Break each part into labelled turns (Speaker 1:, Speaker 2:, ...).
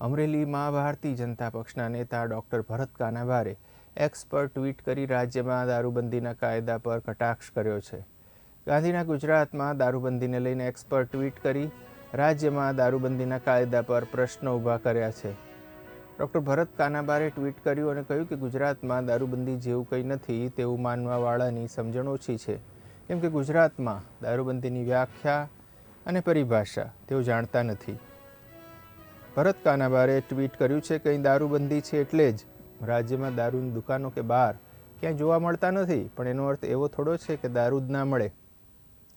Speaker 1: અમરેલીમાં ભારતીય જનતા પક્ષના નેતા ડોક્ટર ભરત કાનાભારે એક્સ પર ટ્વીટ કરી રાજ્યમાં દારૂબંધીના કાયદા પર કટાક્ષ કર્યો છે. ગાંધીના ગુજરાતમાં દારૂબંધીને લઈને એક્સ પર ટ્વીટ કરી રાજ્યમાં દારૂબંધીના કાયદા પર પ્રશ્નો ઊભા કર્યા છે. ડૉક્ટર ભરત કાનાબારે ટ્વીટ કર્યું અને કહ્યું કે ગુજરાતમાં દારૂબંધી જેવું કંઈ નથી તેવું માનવાવાળાની સમજણ ઓછી છે. કેમ કે ગુજરાતમાં દારૂબંધીની વ્યાખ્યા અને પરિભાષા તેઓ જાણતા નથી. ભરત કાનાબારે ટ્વીટ કર્યું છે કંઈ દારૂબંધી છે એટલે જ રાજ્યમાં દારૂની દુકાનો કે બાર ક્યાંય જોવા મળતા નથી, પણ એનો અર્થ એવો થોડો છે કે દારૂ જ ના મળે.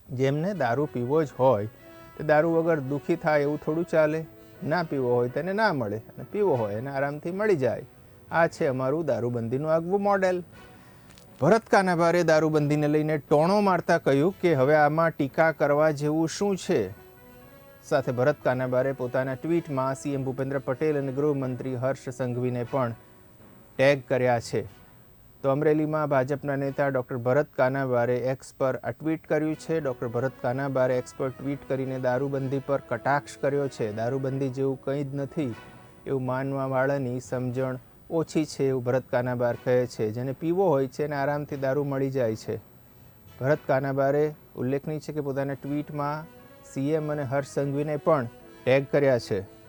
Speaker 1: જેમને દારૂ પીવો જ હોય, તે દારૂ વગર દુઃખી થાય એવું થોડું ચાલે. ના પીવો હોય તેને ના મળે, અને પીવો હોય એને આરામથી મળી જાય. આ છે અમારું દારૂબંધીનું આગવું મોડેલ. ભરત કાનાભારે દારૂબંધીને લઈને ટોણો મારતા કહ્યું કે હવે આમાં ટીકા કરવા જેવું શું છે? સાથે ભરત કાનાબારે પોતાના ટ્વીટમાં સીએમ ભૂપેન્દ્ર પટેલ અને ગૃહમંત્રી હર્ષ સંઘવીને પણ ટેગ કર્યા છે. તો અમરેલીમાં ભાજપના નેતા ડૉક્ટર ભરત કાનાબારે એક્સ પર આ ટ્વીટ કર્યું છે. ડૉક્ટર ભરત કાનાબારે એક્સ પર ટ્વીટ કરીને દારૂબંધી પર કટાક્ષ કર્યો છે. દારૂબંધી જેવું કંઈ જ નથી એવું માનવાવાળાની સમજણ ઓછી છે એવું ભરત કાનાબાર કહે છે. જેને પીવો હોય છે એને આરામથી દારૂ મળી જાય છે. ભરત કાનાબારે ઉલ્લેખનીય છે કે પોતાના ટ્વીટમાં સીએમ અને હર્ષ સંઘવીને પણ ટેગ કર્યા છે.